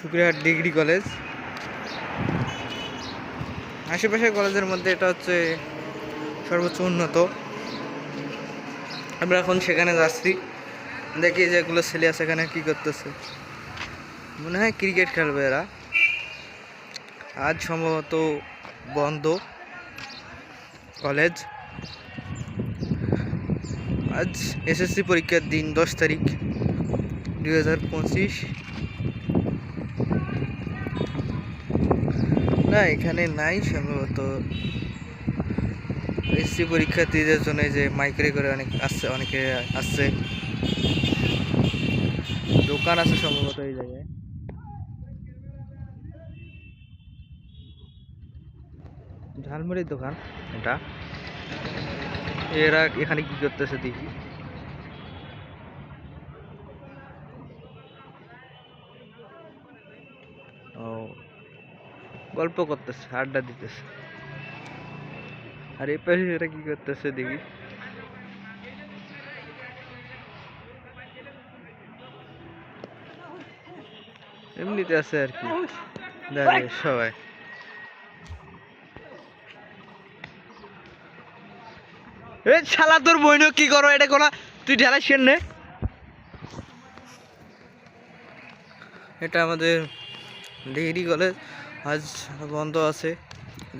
শুক্রিয়াহাট degree college. আশেপাশের কলেজের মধ্যে এটা হচ্ছে সর্বোচ্চ উন্নত। আমরা এখন সেখানে যাচ্ছি। দেখি যেগুলো ছেলে আছে এখানে কি করতেছে। মনে হয় ক্রিকেট খেলবে এরা। আজ সম্ভবত বন্ধ কলেজ। আজ এসএসসি পরীক্ষার দিন দশ তারিখ দুই হাজার পঁচিশ। না এখানে নাই সম্ভবত, এসসি পরীক্ষার্থীদের জন্য যে মাইক্রে করে অনেক আসছে অনেকে আসছে দোকান আছে সম্ভবত এই জায়গায়। ঝালমুড়ির দোকান। এটা। এরা এখানে কি করতেছে দেখি। ও। গল্প করতেছে, আড্ডা দিতেছে। আর এই পাশে এরা কি করতেছে দেখি। এমনিতে আছে আর কি। দাঁড়িয়ে, সবাই। এ শালা, তোর বইন কি করো? এটা কোনা? তুই ঢেলা শেন নে। এটা আমাদের ডিগ্রি কলেজ। আজ বন্ধ আছে।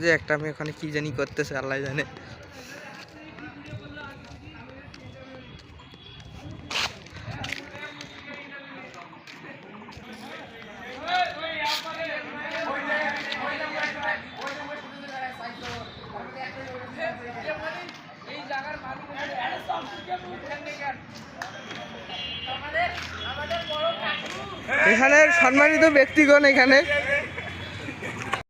যে একটা আমি ওখানে কি জানি করতেছে, আল্লাহ জানে। এখানে সম্মানিত ব্যক্তিগণ এখানে।